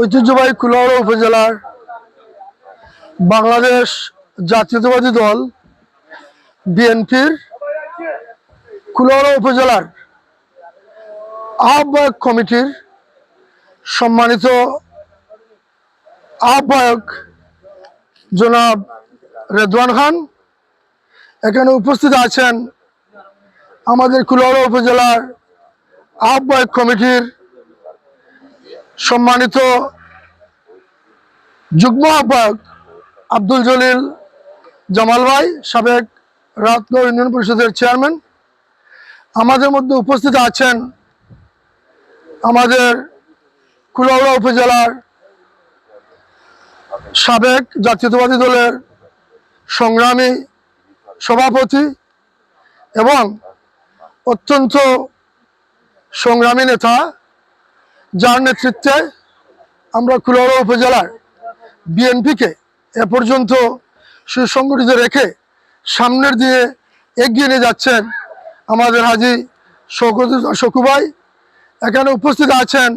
ঐতিহ্যবাহী কুলাউড়া উপজেলার বাংলাদেশ জাতীয়তাবাদী দল, বিএনপির কুলাউড়া উপজেলার আহ্বায়ক কমিটির সম্মানিত আহ্বায়ক জনাব রেদওয়ান খান। এখানে উপস্থিত আছেন আমাদের কুলাউড়া উপজেলার আহ্বায়ক কমিটির সম্মানিত যুগ্ম আহ্বায়ক আব্দুল জলিল জামাল ভাই, সাবেক রাতনগর ইউনিয়ন পরিষদের চেয়ারম্যান। আমাদের মধ্যে উপস্থিত আছেন আমাদের কুলাউড়া উপজেলার সাবেক জাতীয়তাবাদী দলের সংগ্রামী সভাপতি এবং অত্যন্ত সংগ্রামী নেতা যার নেতৃত্বে আমরা কুলাউড়া উপজেলার বিএনপিকে এ পর্যন্ত সুসংগঠিত রেখে সামনের দিকে এগিয়ে নিয়ে যাচ্ছেন আমাদের হাজি শকুভাই এখানে উপস্থিত আছেন।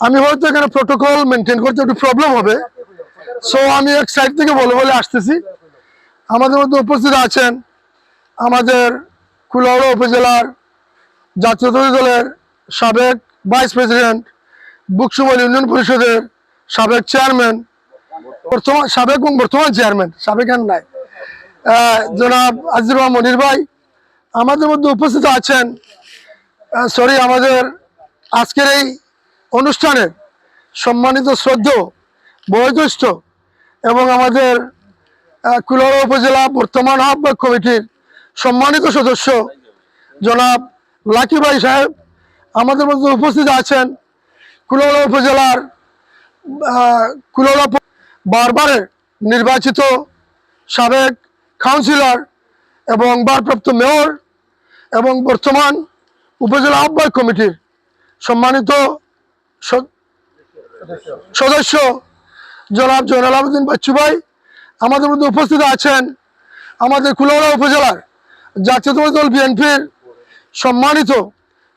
আমি হয়তো এখানে প্রোটোকল মেনটেন করতে একটু প্রবলেম হবে। সো আমি এক সাইড থেকে বলে বলে আসতেছি। আমাদের মধ্যে উপস্থিত আছেন আমাদের কুলাউড়া উপজেলার জাতীয়তাবাদী দলের সাবেক ভাইস প্রেসিডেন্ট বুকসুমল ইউনিয়ন পরিষদের সাবেক চেয়ারম্যান বর্তমান সাবেক এবং বর্তমান চেয়ারম্যান সাবেক আর নাই জনাব আজির মনির ভাই আমাদের মধ্যে উপস্থিত আছেন সরি আমাদের আজকের এই অনুষ্ঠানে সম্মানিত শ্রদ্ধ বয়োজ্যেষ্ঠ এবং আমাদের আহ, কুলাউড়া উপজেলা বর্তমান আহ্বায়ক কমিটির সম্মানিত সদস্য জনাব লাকি ভাই সাহেব আমাদের মধ্যে উপস্থিত আছেন কুলাউড়া উপজেলার প- বারবারের নির্বাচিত সাবেক কাউন্সিলর এবং ভারপ্রাপ্ত মেয়র এবং বর্তমান উপজেলা আহ্বায়ক কমিটির সম্মানিত সদস্য জনাব জয়নাল আবেদিন বাচ্চু ভাই আমাদের মধ্যে উপস্থিত আছেন আমাদের কুলাউড়া উপজেলার জাতীয়তাবাদী দল বিএনপির সম্মানিত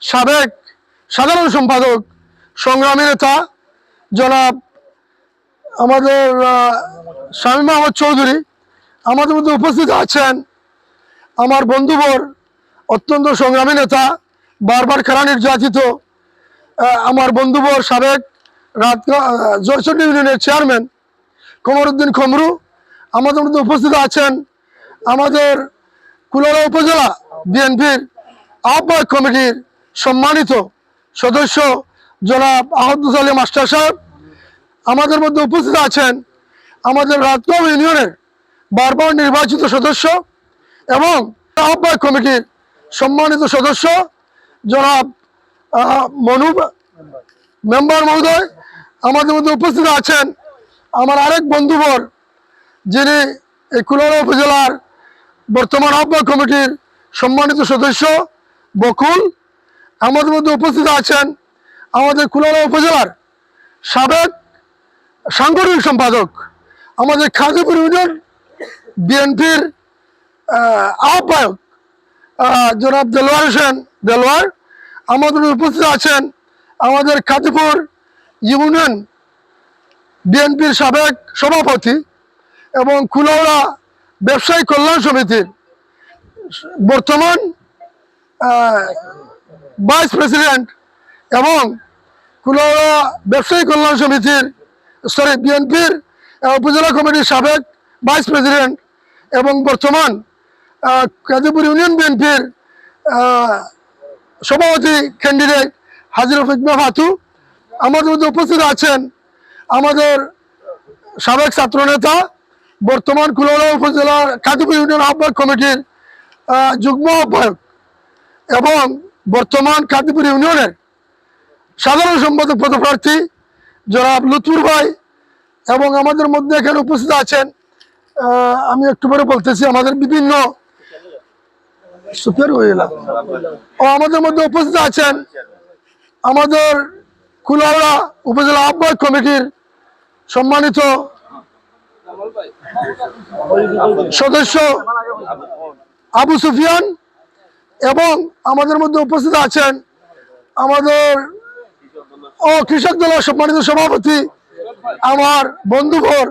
সাবেক সাধারণ সম্পাদক, সংগ্রামী নেতা, জনাব আমাদের স্বামী শামীম আহমদ চৌধুরী আমাদের মধ্যে উপস্থিত আছেন। আমার বন্ধুবর, অত্যন্ত সংগ্রামী নেতা, বারবার খেলা নির্যাতিত আমার বন্ধুবর সাবেক রাত জয়চন্ডী ইউনিয়নের চেয়ারম্যান কমরুদ্দিন খমরু আমাদের মধ্যে উপস্থিত আছেন। আমাদের কুলারা উপজেলা বিএনপির আহ্বায়ক কমিটির সম্মানিত সদস্য জনাব আহমদুল আলী মাস্টার সাহেব, আমাদের মধ্যে উপস্থিত আছেন আমাদের রাতগাঁও ইউনিয়নের বারবার নির্বাচিত সদস্য এবং আহ্বায়ক কমিটির সম্মানিত সদস্য জনাব মনু, মেম্বার মহোদয়, আমাদের মধ্যে উপস্থিত আছেন আমার আরেক বন্ধুবর, যিনি এই কুলারা উপজেলার বর্তমান আহ্বায়ক কমিটির সম্মানিত সদস্য বকুল আমাদের মধ্যে উপস্থিত আছেন আমাদের কুলারা উপজেলার সাবেক সাংগঠনিক সম্পাদক আমাদের খাদিপুর ইউনিয়ন বিএনপির আহ্বায়ক আহ, জনাব দেলোয়ার হোসেন দেলোয়ার। আমাদের উপস্থিত আছেন আমাদের খাদিপুর ইউনিয়ন বিএনপির সাবেক সভাপতি এবং কুলাউড়া ব্যবসায়ী কল্যাণ সমিতির বর্তমান ভাইস প্রেসিডেন্ট এবং কুলাউড়া ব্যবসায়ী কল্যাণ সমিতির সরি বিএনপির উপজেলা কমিটির সাবেক ভাইস প্রেসিডেন্ট এবং বর্তমান আহ, কাজীপুর ইউনিয়ন বিএনপির সভাপতি ক্যান্ডিডেট হাজির ফিকমা ফাতু। আমাদের মধ্যে উপস্থিত আছেন আমাদের সাবেক ছাত্রনেতা বর্তমান কুলাউড়া উপজেলার কাজীপুর ইউনিয়ন আহ্বায়ক কমিটির যুগ্ম আহ্বায়ক এবং বর্তমান কাজীপুর ইউনিয়নের সাধারণ সম্পাদক পদপ্রার্থী জনাব লুৎফুর ভাই এবং আমাদের মধ্যে এখানে উপস্থিত আছেন আমি একটু পরে বলতেছি, আমাদের বিভিন্ন ও, আমাদের মধ্যে উপস্থিত আছেন আমাদের কুলাউড়া উপজেলা আহ্বায়ক কমিটির সম্মানিত সদস্য আবু সুফিয়ান এবং আমাদের মধ্যে উপস্থিত আছেন আমাদের ও কৃষক দলের সম্মানিত সভাপতি আমার বন্ধুভর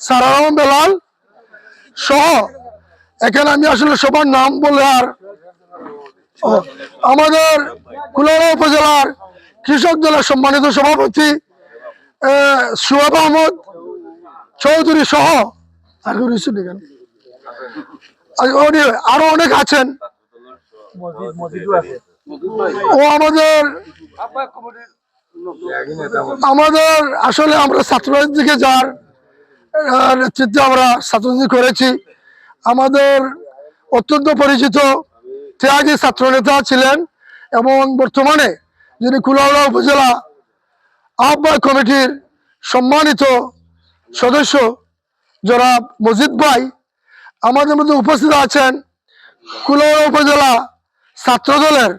সারারাম বেলাল সহ, এখানে আমি আসলে সবার নাম বলে আর আমাদের কুলারা উপজেলার কৃষক দলের সম্মানিত সভাপতি সুয়াব আহমদ চৌধুরী সহ আরও অনেক আছেন। ও আমাদের আমাদের। আসলে আমরা ছাত্রদের দিকে যার নেতৃত্বে আমরা ছাত্ররাজনীতি করেছি। আমাদের অত্যন্ত পরিচিত ত্যাগী ছাত্র নেতা ছিলেন এবং বর্তমানে যিনি কুলাউড়া উপজেলা আহ্বায়ক কমিটির সম্মানিত সদস্য জনাব মজিদ ভাই আমাদের মধ্যে উপস্থিত আছেন কুলাউড়া উপজেলা ছাত্র দলের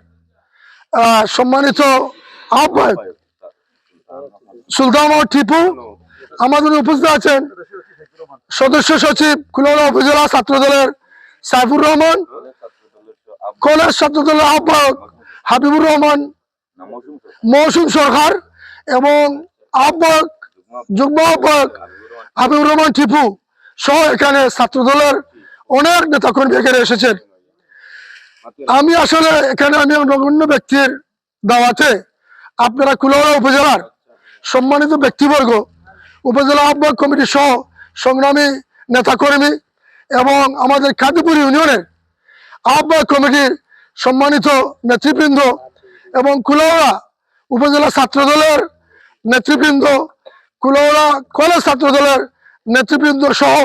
সম্মানিত আহ্বায়ক সুলতান টিপু আমাদের উপস্থিত আছেন। সদস্য সচিব কুলাউড়া উপজেলা ছাত্র দলের সাইফুর রহমান, কলেজ ছাত্র দলের আহ্বায়ক হাবিবুর রহমান, মৌসুম সরকার এবং আহ্বায়ক, যুগ্ম আহ্বায়ক হাবিবুর রহমান টিপু সহ এখানে ছাত্র দলের অনেক নেতাকর্মী এখানে এসেছেন। আমি আসলে এখানে আমি নগণ্য ব্যক্তির দাওয়াতে আপনারা কুলাউড়া উপজেলার সম্মানিত ব্যক্তিবর্গ, উপজেলা আহ্বায়ক কমিটি সহ সংগ্রামী নেতাকর্মী এবং আমাদের কাদিপুর ইউনিয়নের আহ্বায়ক কমিটির সম্মানিত নেতৃবৃন্দ এবং কুলাউড়া উপজেলা ছাত্র দলের নেতৃবৃন্দ, কুলাউড়া কলেজ ছাত্র দলের নেতৃবৃন্দ সহ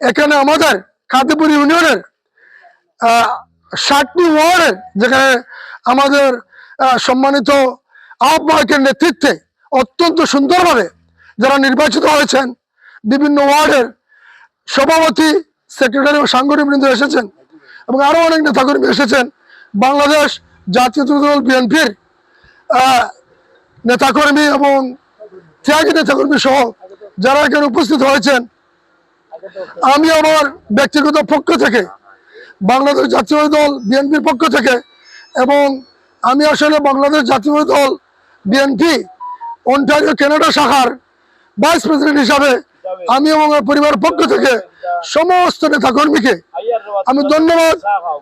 এখানে আমাদের কাদিপুর ইউনিয়নের ষাটটি ওয়ার্ডের যেখানে আমাদের সম্মানিত আহ্বায়কের নেতৃত্বে অত্যন্ত সুন্দরভাবে যারা নির্বাচিত হয়েছেন, বিভিন্ন ওয়ার্ডের সভাপতি সেক্রেটারি ও সাংগঠনিক বৃন্দ এসেছেন এবং আরও অনেক নেতাকর্মী এসেছেন। বাংলাদেশ জাতীয় দল বিএনপির নেতাকর্মী এবং ত্যাগী নেতাকর্মী সহ যারা এখানে উপস্থিত হয়েছেন, আমি আমার ব্যক্তিগত পক্ষ থেকে বাংলাদেশ জাতীয় দল বিএনপির পক্ষ থেকে এবং আমি আসলে বাংলাদেশ জাতীয় দল বিএনপি অন্টারিও কেনাডা শাখার ভাইস প্রেসিডেন্ট হিসাবে আমি এবং পরিবারের পক্ষ থেকে সমস্ত নেতাকর্মীকে আমি ধন্যবাদ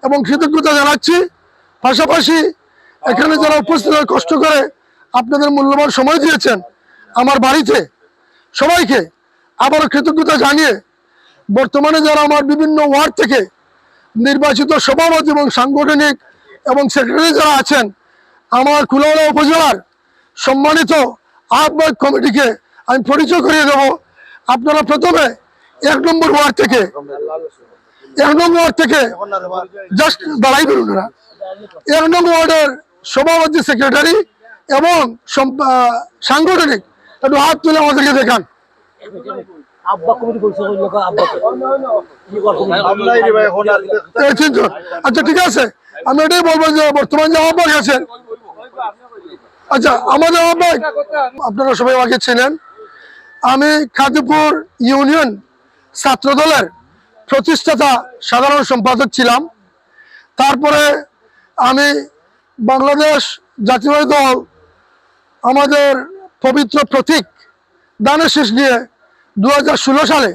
এবং কৃতজ্ঞতা জানাচ্ছি। পাশাপাশি এখানে যারা উপস্থিত হয়ে কষ্ট করে আপনাদের মূল্যবান সময় দিয়েছেন আমার বাড়িতে, সবাইকে আবারও কৃতজ্ঞতা জানিয়ে বর্তমানে যারা আমার বিভিন্ন ওয়ার্ড থেকে নির্বাচিত সভাপতি এবং সাংগঠনিক এবং সেক্রেটারি যারা আছেন, আমার কুলাউড়া উপজেলার সম্মানিত আহ্বায়ক কমিটিকে আমি পরিচয় করিয়ে দেব আপনারা প্রথমে এক নম্বর ওয়ার্ড থেকে, এক নম্বর ওয়ার্ড থেকে জাস্ট দাঁড়াই বেরুন এরা। এক নম্বর ওয়ার্ডের সভাপতি, সেক্রেটারি এবং সাংগঠনিক, একটু হাত তুলে আমাদেরকে দেখান আব্বা কমিটি করছে ওই লোক আব্বা কি করছে এই তিনজন আচ্ছা ঠিক আছে। আমি এটাই বলব যে বর্তমান যে আহ্বায়ক আছেন আচ্ছা আমাদের আহ্বায়ক আপনারা সবাই আমাকে ছিলেন আমি খাদিপুর ইউনিয়ন ছাত্র দলের প্রতিষ্ঠাতা সাধারণ সম্পাদক ছিলাম। তারপরে আমি বাংলাদেশ জাতীয় দল আমাদের পবিত্র প্রতীক দানের শেষ নিয়ে দু হাজার ষোলো সালে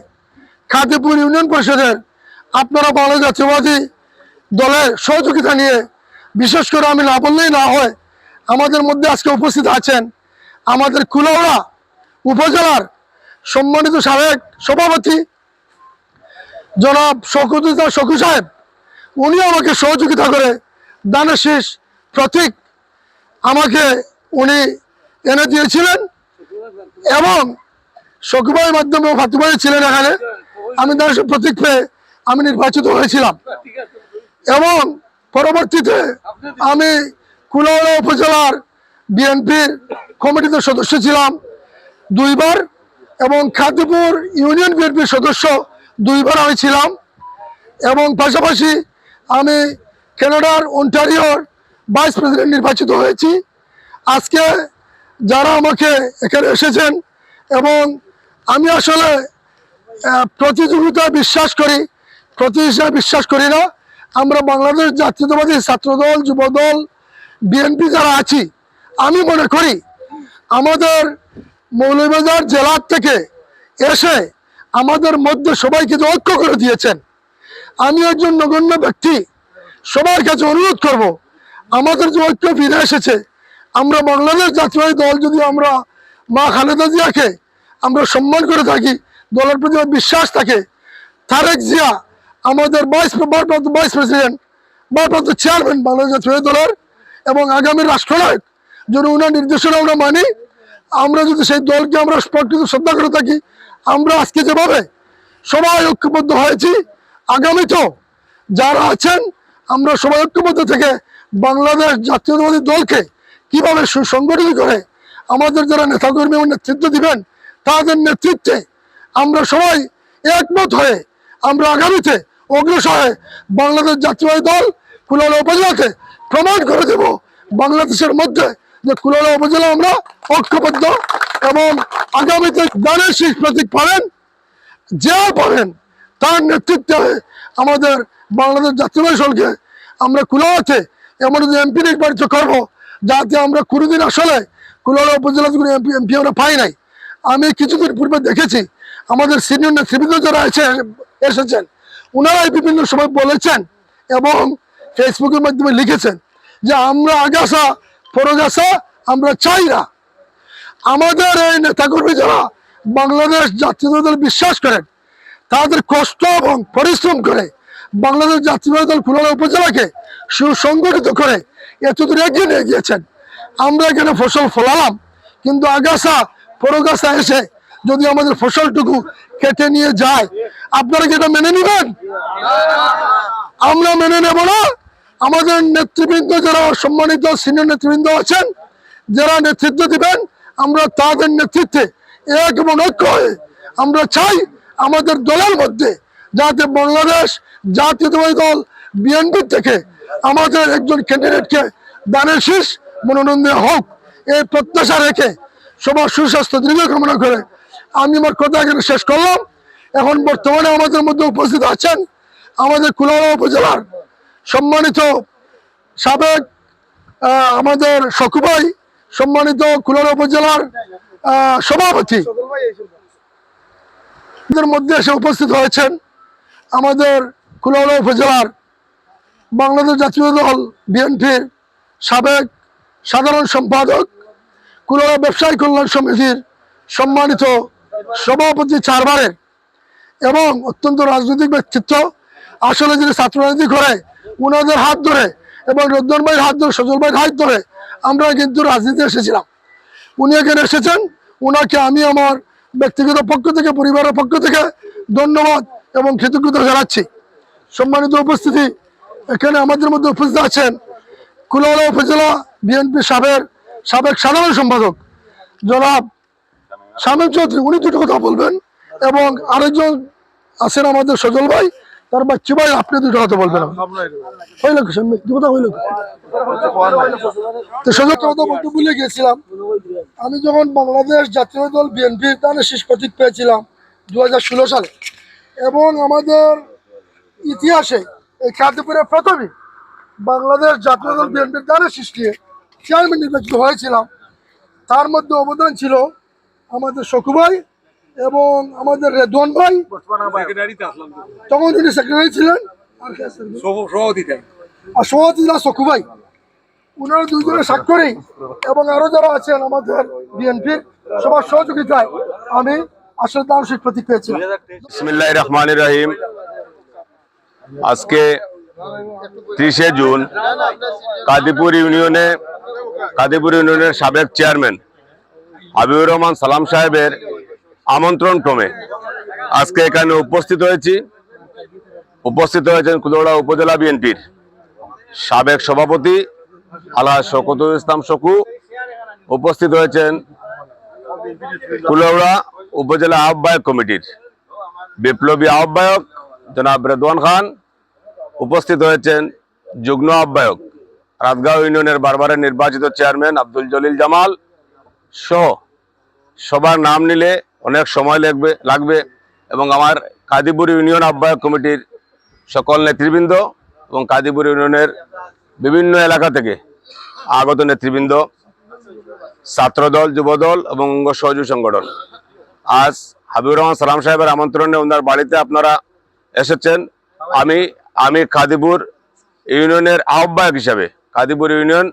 খাদিপুর ইউনিয়ন পরিষদের আপনারা বাংলাদেশ জাতীয়বাদী দলের সহযোগিতা নিয়ে, বিশেষ করে আমি না বললেই না হয়, আমাদের মধ্যে আজকে উপস্থিত আছেন আমাদের কুলাউড়া উপজেলার সম্মানিত সাবেক সভাপতি জনাব শকুতুল্লাহ শকু সাহেব। উনি আমাকে সহযোগিতা করে দানের শীষ প্রতীক আমাকে উনি এনে দিয়েছিলেন এবং শকুভাইয়ের মাধ্যমে ফাতুভাই ছিলেন এখানে। আমি শীষ প্রতীক পেয়ে আমি নির্বাচিত হয়েছিলাম। এবং পরবর্তীতে আমি কুলাউড়া উপজেলার বিএনপির কমিটিতে সদস্য ছিলাম দুইবার এবং খাদিপুর ইউনিয়ন বিএনপির সদস্য দুইবার আমি ছিলাম। এবং পাশাপাশি আমি কানাডার অন্টারিওর ভাইস প্রেসিডেন্ট নির্বাচিত হয়েছি। আজকে যারা আমাকে এখানে এসেছেন এবং আমি আসলে আহ, প্রতিযোগিতায় বিশ্বাস করি প্রতিযোগিতায় বিশ্বাস করি না। আমরা বাংলাদেশ জাতীয়তাবাদী ছাত্রদল যুবদল বিএনপি যারা আছি আমি মনে করি আমাদের মৌলভীবাজার জেলার থেকে এসে আমাদের মধ্যে সবাইকে ঐক্য করে দিয়েছেন। আমি একজন নগণ্য ব্যক্তি সবার কাছে অনুরোধ করব আমাদের যে ঐক্য ফিরে এসেছে আমরা বাংলাদেশ জাতীয় দল যদি আমরা মা খালেদা জিয়াকে আমরা সম্মান করে থাকি, দলের প্রতি বিশ্বাস থাকে। তারেক জিয়া, আমাদের ভাইস ভারপ্রাপ্ত ভাইস প্রেসিডেন্ট ভারপ্রাপ্ত চেয়ারম্যান বাংলাদেশ জাতীয় দলের এবং আগামী রাষ্ট্রনায়ক যদি ওনার নির্দেশনা আমরা মানি। আমরা যদি সেই দলকে আমরা প্রকৃত শ্রদ্ধা করে থাকি, আমরা আজকে যেভাবে সবাই ঐক্যবদ্ধ হয়েছি, আগামীতেও যারা আছেন, আমরা সবাই ঐক্যবদ্ধ থেকে বাংলাদেশ জাতীয়তাবাদী দলকে কীভাবে সুসংগঠিত করে আমাদের যারা নেতাকর্মী এবং নেতৃত্ব দিবেন তাদের নেতৃত্বে আমরা সবাই একমত হয়ে আমরা আগামীতে অগ্রসর বাংলাদেশ জাতীয়তাবাদী দল কুলালা উপজেলাকে প্রমাণ করে দেব। বাংলাদেশের মধ্যে যে কুলালা উপজেলা আমরা ঐক্যবদ্ধ এবং আগামীতে দানের শীষ প্রতীক পাবেন যে পাবেন তার নেতৃত্বে আমাদের বাংলাদেশ জাতীয় দলকে আমরা কুলাতে এমন যে এমপি নির্বাচিত করব যাতে আমরা কোনোদিন আসলে কুলালা উপজেলা এমপি এমপি আমরা পাই নাই। আমি কিছুদিন পূর্বে দেখেছি, আমাদের সিনিয়র নেতৃবৃন্দ যারা এসে এসেছেন ওনারাই বিভিন্ন সময় বলেছেন এবং ফেসবুকের মাধ্যমে লিখেছেন যে, আমরা আগাছা, পরগাছা, আমরা চাই না। আমাদের এই নেতাকর্মী যারা বাংলাদেশ জাতীয় দল বিশ্বাস করেন, তাদের কষ্ট এবং পরিশ্রম করে বাংলাদেশ জাতীয় দল খুলনা উপজেলাকে সুসংগঠিত করে এতদূর এগিয়ে নিয়ে গিয়েছেন। আমরা এখানে ফসল ফলালাম, কিন্তু আগাছা পরগাছা এসে যদি আমাদের ফসলটুকু কেটে নিয়ে যায়, আপনারা কি এটা মেনে নেবেন? আমরা মেনে নেব না। আমাদের নেতৃবৃন্দ যারা সম্মানিত সিনিয়র নেতৃবৃন্দ আছেন, যারা নেতৃত্ব দিবেন, আমরা তাদের নেতৃত্বে এক ঐক্য হয়ে আমরা চাই আমাদের দলের মধ্যে যাতে বাংলাদেশ জাতীয়তাবাদী দল বিএনপি থেকে আমাদের একজন ক্যান্ডিডেটকে দানের শীষ মনোনয়ন দেওয়া হোক। এই প্রত্যাশা রেখে সবার সুস্বাস্থ্য দীর্ঘ কামনা করে। আমি আমার কথা এখানে শেষ করলাম। এখন বর্তমানে আমাদের মধ্যে উপস্থিত আছেন আমাদের কুলাউড়া উপজেলার সম্মানিত সাবেক আমাদের সকুবাই সম্মানিত কুলাউড়া উপজেলার সভাপতি। মধ্যে এসে উপস্থিত হয়েছেন আমাদের কুলাউড়া উপজেলার বাংলাদেশ জাতীয় দল বিএনপির সাবেক সাধারণ সম্পাদক কুলাউড়া ব্যবসায়ী কল্যাণ সমিতির সম্মানিত সভাপতি চারবারের এবং অত্যন্ত রাজনৈতিক ব্যক্তিত্ব, আসলে যিনি ছাত্র রাজনীতি করে, উনাদের হাত ধরে এবং রদ্দন ভাইয়ের হাত ধরে, সজল ভাইয়ের হাত ধরে আমরা কিন্তু রাজনীতি এসেছিলাম। উনি এখানে এসেছেন, উনাকে আমি আমার ব্যক্তিগত পক্ষ থেকে, পরিবারের পক্ষ থেকে ধন্যবাদ এবং কৃতজ্ঞতা জানাচ্ছি। সম্মানিত উপস্থিতি, এখানে আমাদের মধ্যে উপস্থিত আছেন কুলাওয়ালা উপজেলা বিএনপি সাবেক সাবেক সাধারণ সম্পাদক, জনাব শামীম চৌধুরী, উনি দুটো কথা বলবেন এবং আরেকজন আছেন আমাদের সজল ভাই, তার বাচ্চু ভাই, আপনি দুটো কথা বলবেন। হইল কি কথা হইল তো আমি যখন বাংলাদেশ জাতীয় দল বিএনপির দানে শেষ প্রতীক পেয়েছিলাম দু হাজার ষোলো সালে। এবং আমাদের ইতিহাসে এই খাদ্যপুরে প্রথমে বাংলাদেশ জাতীয় দল বিএনপির দানে সৃষ্টি চেয়ারম্যান নির্বাচিত হয়েছিলাম। তার মধ্যে অবদান ছিল আমাদের শকুভাই এবং আমাদের রেদওয়ান ভাই। তখন তিনি সেক্রেটারি ছিলেন। আর সভাপতি ছিলেন শকু ভাই। ওনারা দুইজনের স্বাক্ষরেই এবং আরও যারা আছেন আমাদের বিএনপির সবার সহযোগিতায় আমি আসলে প্রতীক পেয়েছিলাম বিসমিল্লাহ রহমান রহিম। আজকে ত্রিশে জুন, কাদিপুর ইউনিয়নে কাদিপুর ইউনিয়নের সাবেক চেয়ারম্যান হাবিবুর রহমান সালাম সাহেবের আমন্ত্রণ ক্রমে আজকে এখানে উপস্থিত হয়েছি। উপস্থিত হয়েছেন কুদৌড়া উপজেলা বিএনপির সাবেক সভাপতি আল্লাহ শকতুল ইসলাম শকু। উপস্থিত হয়েছেন কুলৌড়া উপজেলা আহ্বায়ক কমিটির বিপ্লবী আহ্বায়ক জনাব রেদওয়ান খান। উপস্থিত হয়েছেন যুগ্ম আহ্বায়ক রাতগাঁও ইউনিয়নের বারবারের নির্বাচিত চেয়ারম্যান আব্দুল জলিল জামাল সহ সবার নাম নিলে অনেক সময় লাগবে লাগবে এবং আমার কাদিপুর ইউনিয়ন আহ্বায়ক কমিটির সকল নেতৃবৃন্দ এবং কাদিপুর ইউনিয়নের বিভিন্ন এলাকা থেকে আগত নেতৃবৃন্দ, ছাত্রদল, যুবদল এবং অঙ্গ সহযোগী সংগঠন। আজ হাবিবুর রহমান সালাম সাহেবের আমন্ত্রণে ওনার বাড়িতে আপনারা এসেছেন। আমি আমি কাদিপুর ইউনিয়নের আহ্বায়ক হিসাবে কাদিপুর ইউনিয়ন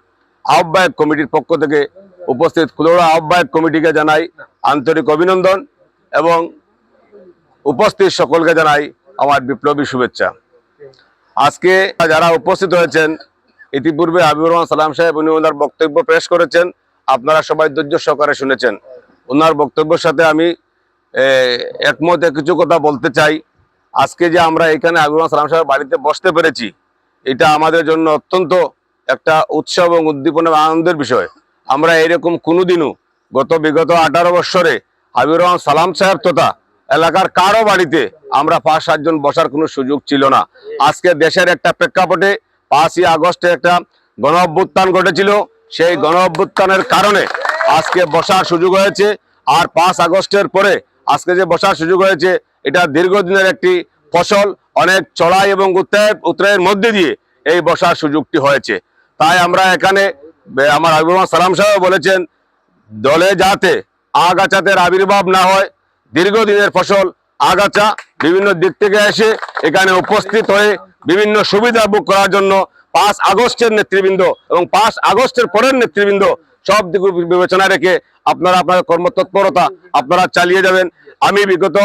আহ্বায়ক কমিটির পক্ষ থেকে উপস্থিত কুলোড়া আহ্বায়ক কমিটিকে জানাই আন্তরিক অভিনন্দন এবং উপস্থিত সকলকে জানাই আমার বিপ্লবী শুভেচ্ছা। আজকে যারা উপস্থিত হয়েছেন, ইতিপূর্বে হাবিবুর রহমান সালাম সাহেব, উনি ওনার বক্তব্য পেশ করেছেন, আপনারা সবাই ধৈর্য সহকারে শুনেছেন। ওনার বক্তব্যের সাথে আমি একমতে, কিছু কথা বলতে চাই। আজকে যে আমরা এখানে হাবিবুর রহমান সালাম সাহেব বাড়িতে বসতে পেরেছি, এটা আমাদের জন্য অত্যন্ত একটা উৎসব এবং উদ্দীপনা আনন্দের বিষয়। আমরা এরকম কোনোদিনও গত বিগত আঠারো বৎসরে হাবিবুর রহমান সালাম সাহেব তথা এলাকার কারও বাড়িতে আমরা পাঁচ সাতজন বসার কোনো সুযোগ ছিল না। আজকে দেশের একটা প্রেক্ষাপটে পাঁচই আগস্টে একটা গণ অভ্যুত্থান ঘটেছিল। সেই গণ অভ্যুত্থানের কারণে আজকে বসার সুযোগ হয়েছে। আর পাঁচ আগস্টের পরে আজকে যে বসার সুযোগ হয়েছে, এটা দীর্ঘদিনের একটি ফসল। অনেক চড়াই এবং উত্তরায় উত্তরায়ের মধ্যে দিয়ে এই বসার সুযোগটি হয়েছে। তাই আমরা এখানে আমার রহমান সালাম সাহেব বলেছেন, দলে যাতে আগাছাতের আবির্ভাব না হয়, দীর্ঘদিনের ফসল, আগাছা বিভিন্ন দিক থেকে এসে এখানে উপস্থিত হয়ে বিভিন্ন সুবিধা ভোগ করার জন্য পাঁচ আগস্টের নেতৃবৃন্দ এবং পাঁচ আগস্টের পরের নেতৃবৃন্দ সব দিক বিবেচনা রেখে আপনারা আপনার কর্মতৎপরতা আপনারা চালিয়ে যাবেন। আমি বিগত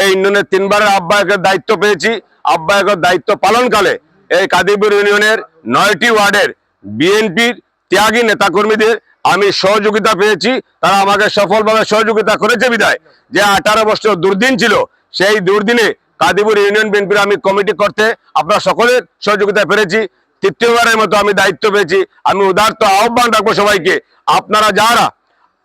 এই ইউনিয়নের তিনবারের আহ্বায়কের দায়িত্ব পেয়েছি। আহ্বায়কের দায়িত্ব পালনকালে এই কাদিপুর ইউনিয়নের নয়টি ওয়ার্ডের বিএনপির ত্যাগী নেতাকর্মীদের আমি সহযোগিতা পেয়েছি। তারা আমাকে সফলভাবে সহযোগিতা করেছে বিদায়। যে আঠারো বছর দুর্দিন ছিল, সেই দুর্দিনে কাদিপুর ইউনিয়ন বিএনপির আমি কমিটি করতে আপনারা সকলের সহযোগিতা পেরেছি। তৃতীয়বারের মতো আমি দায়িত্ব পেয়েছি। আমি উদার্ত আহ্বান রাখব সবাইকে। আপনারা যারা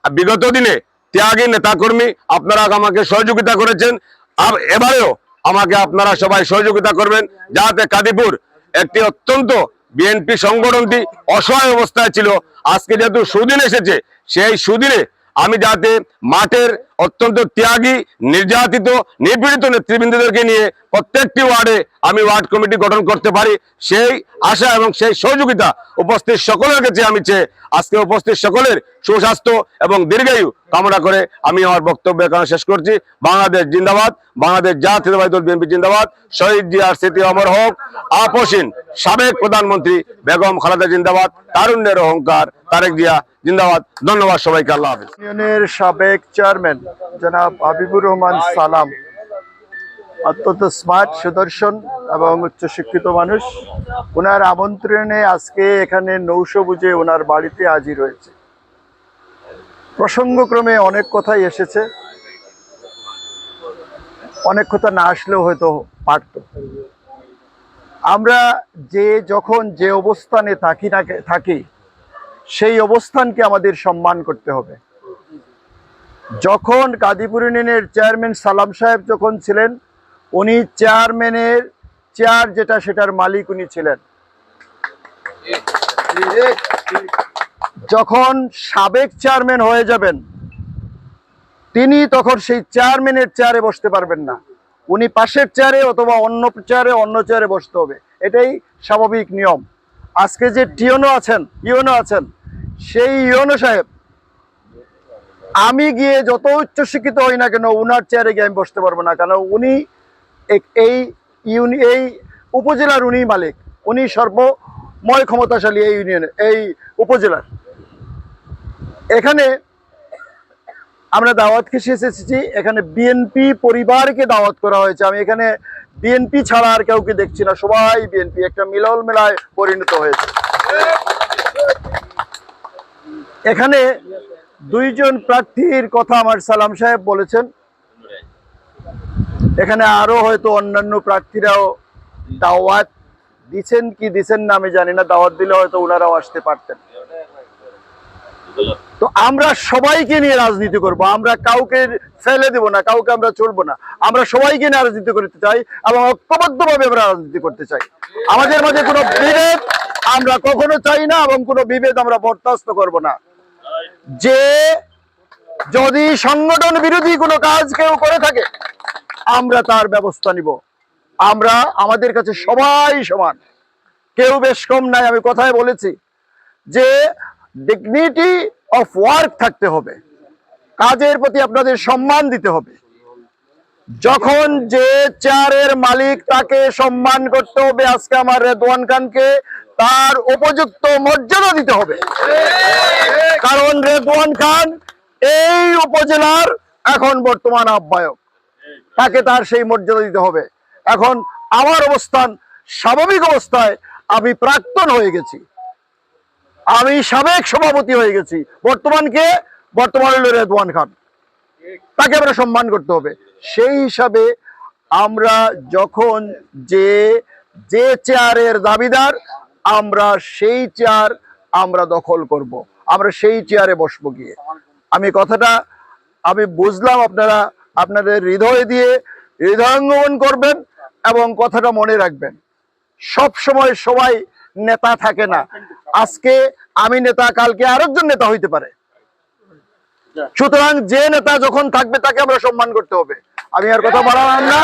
বিগত দিনে ত্যাগী নেতাকর্মী, আপনারা আমাকে সহযোগিতা করেছেন। আর এবারেও আমাকে আপনারা সবাই সহযোগিতা করবেন। যাতে কাদিপুর একটি অত্যন্ত বিএনপি সংগঠনটি অসহায় অবস্থায় ছিল। আজকে যেহেতু সুদিন এসেছে সেই সুদিনে আমি যাতে মাঠের অত্যন্ত ত্যাগী, নির্যাতিত, নিপীড়িত নেতৃবৃন্দদেরকে নিয়ে প্রত্যেকটি ওয়ার্ডে আমি ওয়ার্ড কমিটি গঠন করতে পারি। সেই আশা এবং সেই সহযোগিতা উপস্থিত সকলের কাছে আমি চেয়ে আজকে উপস্থিত সকলের সুস্বাস্থ্য এবং দীর্ঘায়ু কামনা করে আমি আমার বক্তব্য এখানে শেষ করছি। বাংলাদেশ জিন্দাবাদ, বাংলাদেশ জাতীয়তাবাদী দল বিএনপি জিন্দাবাদ। শহীদ জিয়ার স্মৃতি অমর হোক। আপসীন সাবেক প্রধানমন্ত্রী বেগম খালেদা জিন্দাবাদ, তারুণ্যের অহংকার তারেক জিয়া জিন্দাবাদ। ধন্যবাদ সবাইকে, আল্লাহ ইউনিয়নের সাবেক চেয়ারম্যান জনাব হাবিবুর রহমান সালাম। অত্যন্ত স্মার্ট, সুদর্শন এবং উচ্চশিক্ষিত মানুষ। ওনার আমন্ত্রণে আজকে এখানে নৌশো বুঝে ওনার বাড়িতে হাজির হয়েছে। প্রসঙ্গক্রমে অনেক কথাই এসেছে। অনেক কথা না আসলেও হয়তো পারত। আমরা যে যখন যে অবস্থানে থাকি না থাকি, সেই অবস্থানকে আমাদের সম্মান করতে হবে। যখন কাদিপুর ইউনিয়নের চেয়ারম্যান সালাম সাহেব যখন ছিলেন, উনি চেয়ারম্যানের চেয়ার যেটা সেটার মালিক উনি ছিলেন। যখন সাবেক চেয়ারম্যান হয়ে যাবেন, তিনি তখন সেই চেয়ারম্যানের চেয়ারে বসতে পারবেন না। উনি পাশের চেয়ারে অথবা অন্য চেয়ারে অন্য চেয়ারে বসতে হবে। এটাই স্বাভাবিক নিয়ম। আজকে যে টিওনো আছেন ইউনো আছেন, সেই ইউনো সাহেব আমি গিয়ে যত উচ্চশিক্ষিত হই না কেন, উনার চেয়ারে গিয়ে আমি বসতে পারব না। কারণ উনি এই ইউনি এই উপজেলার উনি মালিক। উনি সর্বময় ক্ষমতাশালী এই ইউনিয়নের এই উপজেলার। এখানে আমরা দাওয়াত খেসে এসেছি? এখানে বিএনপি পরিবারকে দাওয়াত করা হয়েছে। আমি এখানে বিএনপি ছাড়া আর কাউকে দেখছি না। সবাই বিএনপি একটা মিলল মেলায় পরিণত হয়েছে। এখানে দুইজন প্রার্থীর কথা আমার সালাম সাহেব বলেছেন। এখানে আরও হয়তো অন্যান্য প্রার্থীরাও দাওয়াত দিছেন কি দিছেন না আমি জানি না, দাওয়াত দিলে হয়তো ওনারাও আসতে পারতেন। তো আমরা সবাইকে নিয়ে রাজনীতি করব, আমরা কাউকে ফেলে দেব না, কাউকে আমরা চলবো না। আমরা সবাইকে নিয়ে রাজনীতি করতে চাই এবং ঐক্যবদ্ধভাবে আমরা রাজনীতি করতে চাই। আমাদের মাঝে কোনো বিভেদ আমরা কখনো চাই না এবং কোনো বিভেদ আমরা বরদাস্ত করব না। যে যদি সংগঠন বিরোধী কোনো কাজ কেউ করে থাকে, আমরা তার ব্যবস্থা নিব। আমরা আমাদের কাছে সবাই সমান। কেউ বেশ কম নাই, আমি কথায় বলেছি যে ডিগনিটি অফ ওয়ার্ক থাকতে হবে। কাজের প্রতি আপনাদের সম্মান দিতে হবে। যখন যে চেয়ারের মালিক তাকে সম্মান করতে হবে, আজকে আমার রেদওয়ান খানকে তার উপযুক্ত মর্যাদা দিতে হবে। কারণ রেদওয়ান খান এই উপজেলার এখন বর্তমান আহ্বায়ক। তাকে তার সেই মর্যাদা দিতে হবে। এখন আমার অবস্থান স্বাভাবিক অবস্থায় আমি প্রাক্তন হয়ে গেছি। আমি সাবেক সভাপতি হয়ে গেছি। বর্তমানকে বর্তমান হলো রেদওয়ান খান। তাকে আমরা সম্মান করতে হবে। সেই হিসাবে আমরা যখন যে যে চেয়ারের দাবিদার আমরা সেই চেয়ার আমরা দখল করব। আমরা সেই চেয়ারে বসবো গিয়ে। আমি কথাটা আমি বুঝলাম আপনারা, আপনাদের হৃদয় দিয়ে হৃদয়ঙ্গমন করবেন এবং কথাটা মনে রাখবেন। সব সময় সবাই নেতা থাকে না। আজকে আমি নেতা, কালকে আরেকজন নেতা হইতে পারে। সুতরাং যে নেতা যখন থাকবে তাকে আমরা সম্মান করতে হবে। আমি আর কথা বাড়ালাম না।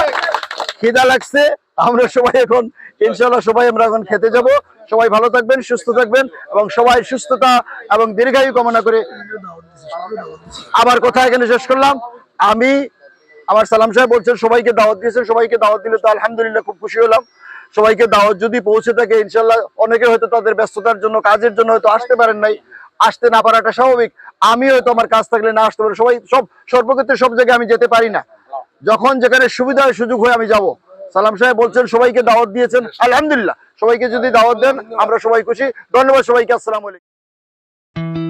খিদা লাগছে। আমরা সবাই এখন ইনশাল্লাহ সবাই আমরা এখন খেতে যাব। সবাই ভালো থাকবেন, সুস্থ থাকবেন এবং সবাই সুস্থতা এবং দীর্ঘায়ু কামনা করে আবার কথা এখানে শেষ করলাম। আমি আমার সালাম সাহেব বলছেন, সবাইকে দাওয়াত দিয়েছেন, সবাইকে দাওয়াত দিলে তো আলহামদুলিল্লাহ খুব খুশি হলাম। সবাইকে দাওয়াত যদি পৌঁছে থাকে ইনশাল্লাহ অনেকে হয়তো তাদের ব্যস্ততার জন্য, কাজের জন্য হয়তো আসতে পারেন নাই। আসতে না পারাটা স্বাভাবিক। আমি হয়তো আমার কাজ থাকলে না আসতে পারি সবাই সব, সর্বক্ষেত্রে সব জায়গায় আমি যেতে পারি না। যখন যেখানে সুবিধা সুযোগ হয়ে, আমি যাব। সালাম সাহেব বলছেন, সবাইকে দাওয়াত দিয়েছেন। আলহামদুলিল্লাহ, সবাইকে যদি দাওয়াত দেন, আমরা সবাই খুশি। ধন্যবাদ সবাইকে, আসসালাম আলাইকুম।